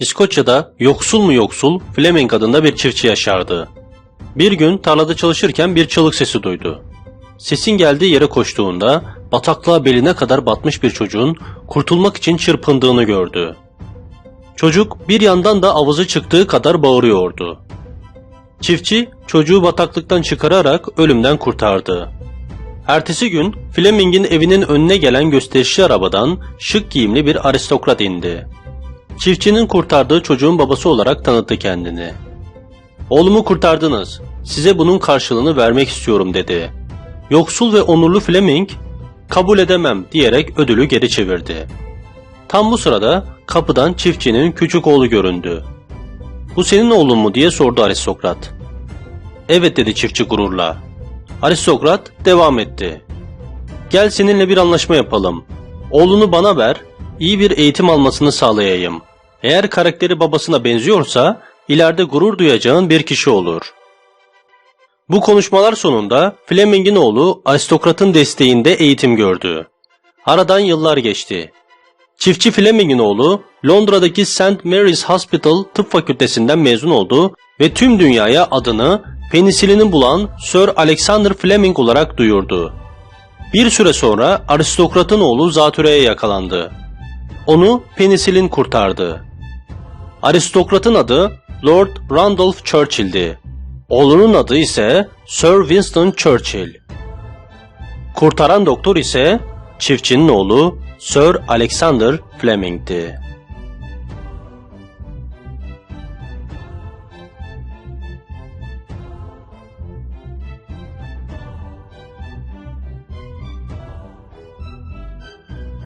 İskoçya'da yoksul mu yoksul Fleming adında bir çiftçi yaşardı. Bir gün tarlada çalışırken bir çığlık sesi duydu. Sesin geldiği yere koştuğunda bataklığa beline kadar batmış bir çocuğun kurtulmak için çırpındığını gördü. Çocuk bir yandan da avuzu çıktığı kadar bağırıyordu. Çiftçi çocuğu bataklıktan çıkararak ölümden kurtardı. Ertesi gün Fleming'in evinin önüne gelen gösterişli arabadan şık giyimli bir aristokrat indi. Çiftçinin kurtardığı çocuğun babası olarak tanıttı kendini. Oğlumu kurtardınız. Size bunun karşılığını vermek istiyorum dedi. Yoksul ve onurlu Fleming kabul edemem diyerek ödülü geri çevirdi. Tam bu sırada kapıdan çiftçinin küçük oğlu göründü. Bu senin oğlun mu diye sordu aristokrat. Evet dedi çiftçi gururla. Aristokrat devam etti. Gel seninle bir anlaşma yapalım. Oğlunu bana ver, iyi bir eğitim almasını sağlayayım. Eğer karakteri babasına benziyorsa ileride gurur duyacağın bir kişi olur. Bu konuşmalar sonunda Fleming'in oğlu aristokratın desteğinde eğitim gördü. Aradan yıllar geçti. Çiftçi Fleming'in oğlu Londra'daki St. Mary's Hospital tıp fakültesinden mezun oldu ve tüm dünyaya adını penisilini bulan Sir Alexander Fleming olarak duyurdu. Bir süre sonra aristokratın oğlu zatürreye yakalandı. Onu penisilin kurtardı. Aristokratın adı Lord Randolph Churchill'di. Oğlunun adı ise Sir Winston Churchill. Kurtaran doktor ise çiftçinin oğlu Sir Alexander Fleming'ti.